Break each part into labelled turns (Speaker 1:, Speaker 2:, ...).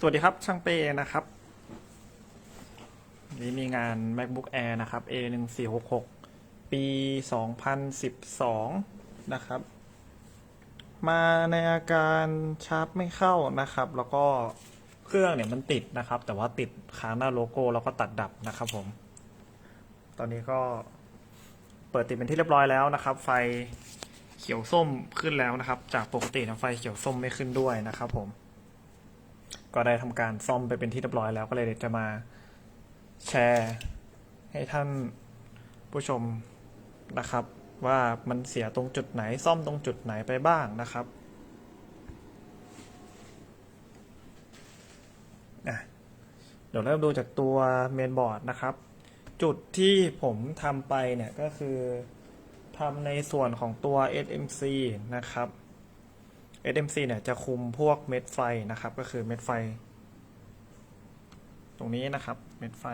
Speaker 1: สวัสดีครับ ช่างเป้นะครับนนี้มีงาน MacBook Air นะครับ A 1 4 6 6ปี 2012 นะครับ มาในอาการชาร์จไม่เข้านะครับ แล้วก็เครื่องเนี่ยมันติดนะครับ แต่ว่าติดค้างหน้าโลโก้แล้วก็ตัดดับนะครับผม ตอนนี้ก็เปิดติดเป็นที่เรียบร้อยแล้วนะครับ ไฟเขียวส้มขึ้นแล้วนะครับ จากปกตินะไฟเขียวส้มไม่ขึ้นด้วยนะครับผม ก็ได้ทำการซ่อมไปเป็นที่เรียบร้อยแล้วก็เลยจะมาแชร์ให้ท่านผู้ชมนะครับ ว่ามันเสียตรงจุดไหนซ่อมตรงจุดไหนไปบ้างนะครับเดี๋ยวเริ่มดูจากตัวเมนบอร์ดนะครับ จุดที่ผมทำไปเนี่ยก็คือทำในส่วนของตัว SMC นะครับ SMC เนี่ยจะคุมพวกเม็ดไฟนะครับ ก็คือเม็ดไฟ ตรงนี้นะครับ เม็ดไฟ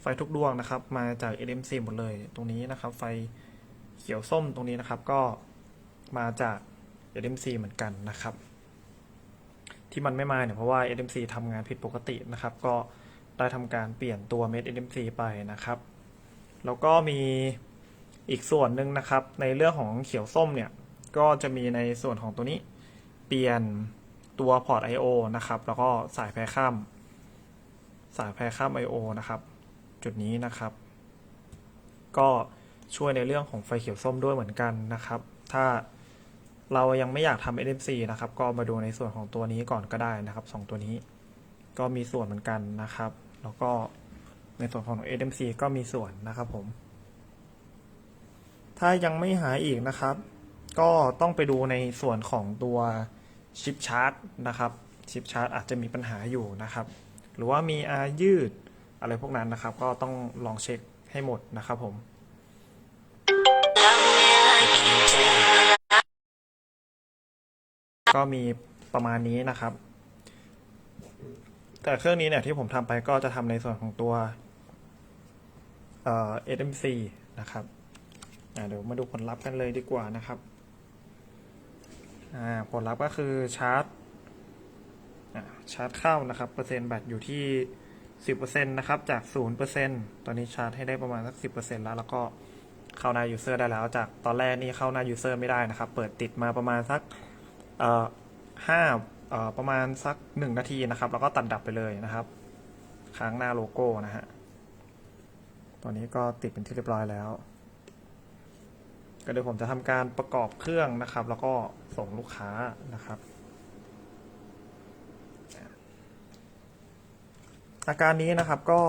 Speaker 1: ไฟทุกดวงนะครับ มาจาก SMC หมดเลย ตรงนี้นะครับ ไฟเขียวส้มตรงนี้นะครับ ก็มาจาก SMC เหมือนกันนะครับ ที่มันไม่มาเนี่ยเพราะว่า SMC ทำงานผิดปกตินะครับ ก็ได้ทำการเปลี่ยนตัวเม็ด SMC ไปนะครับ แล้วก็มีอีกส่วนหนึ่งนะครับ ในเรื่องของเขียวส้มเนี่ย ก็จะมีในส่วนของตัวนี้ เปลี่ยนตัวพอร์ต I/O นะครับ แล้วก็สายแพรข้าม สายแพรข้าม I/O นะครับ จุดนี้นะครับ ก็ช่วยในเรื่องของไฟเขียวส้มด้วยเหมือนกันนะครับ ถ้าเรายังไม่อยากทำ NMC นะครับ ก็มาดูในส่วนของตัวนี้ก่อนก็ได้นะครับสองตัวนี้ก็มีส่วนเหมือนกันนะครับ แล้วก็ในส่วนของ NMC ก็มีส่วนนะครับผม ถ้ายังไม่หายอีกนะครับ ก็ต้องไปดูในส่วนของตัวชิปชาร์ตนะครับชิปชาร์ตอาจจะมีปัญหาอยู่นะครับ หรือว่ามีอายืดอะไรพวกนั้นนะครับ ก็ต้องลองเช็คให้หมดนะครับผมก็มีประมาณนี้นะครับ แต่เครื่องนี้เนี่ยที่ผมทำไปก็จะทำในส่วนของตัวเอ่อ SMC นะครับเดี๋ยวมาดูผลลัพธ์กันเลยดีกว่านะครับ ผลลัพธ์ก็คือชาร์จชาร์จเข้านะครับเปอร์เซ็นต์แบตอยู่ที่ 10%นะครับจาก 0%ตอนนี้ชาร์จให้ได้ประมาณสัก 10%แล้ว แล้วก็เข้าหน้า user ได้แล้ว จากตอนแรกนี่เข้าหน้า user ไม่ได้นะครับ เปิดติดมาประมาณสักเอ่อห้าประมาณสัก 1 นาทีนะครับ แล้วก็ตัดดับไปเลยนะครับ ค้างหน้าโลโก้นะฮะตอนนี้ก็ติดเป็นที่เรียบร้อยแล้ว ก็เดี๋ยวผมจะทำการประกอบเครื่องนะครับ แล้วก็ส่งลูกค้านะครับอาการนี้นะครับก็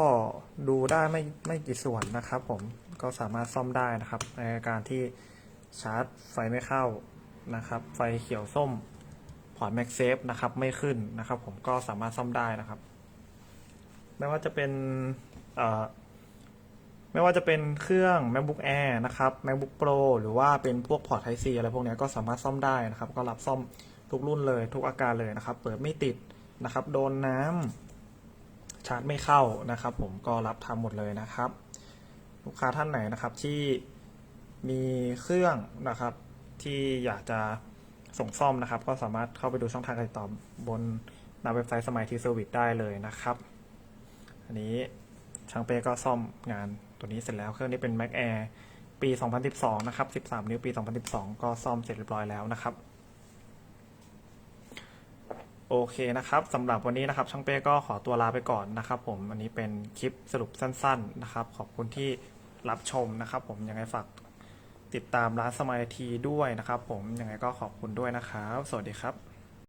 Speaker 1: ดูได้ไม่ไม่กี่ส่วนนะครับ ผมก็สามารถซ่อมได้นะครับ ในอาการที่ชาร์จไฟไม่เข้านะครับ ไฟเขียวส้มพอร์ตแม็กเซฟนะครับไม่ขึ้นนะครับ ผมก็สามารถซ่อมได้นะครับ ไม่ว่าจะเป็นเอ่อ ไม่ว่าจะเป็นเครื่อง MacBook Air นะครับ MacBook Pro หรือว่าเป็นพวกพอร์ต Type C อะไรพวกนี้ก็สามารถซ่อมได้นะครับ ก็รับซ่อมทุกรุ่นเลยทุกอาการเลยนะครับ เปิดไม่ติดนะครับ โดนน้ำชาร์จไม่เข้านะครับ ผมก็รับทำหมดเลยนะครับ ลูกค้าท่านไหนนะครับที่มีเครื่องนะครับ ที่อยากจะส่งซ่อมนะครับ ก็สามารถเข้าไปดูช่องทางการติดต่อบนหน้าเว็บไซต์สมัยทีเซอร์วิสได้เลยนะครับ อันนี้ ช่างเป้ก็ซ่อมงานตัวนี้เสร็จแล้วเครื่องนี้เป็น Mac Air ปี 2012 นะครับ 13 นิ้วปี 2012 ก็ซ่อมเสร็จเรียบร้อยแล้วนะครับ โอเคนะครับสำหรับวันนี้นะครับ ช่างเป้ก็ขอตัวลาไปก่อนนะครับผม อันนี้เป็นคลิปสรุปสั้น ๆ นะครับ ขอบคุณที่รับชมนะครับผม ยังไงฝากติดตามร้านสมัยทีด้วยนะครับผม ยังไงก็ขอบคุณด้วยนะครับ สวัสดีครับ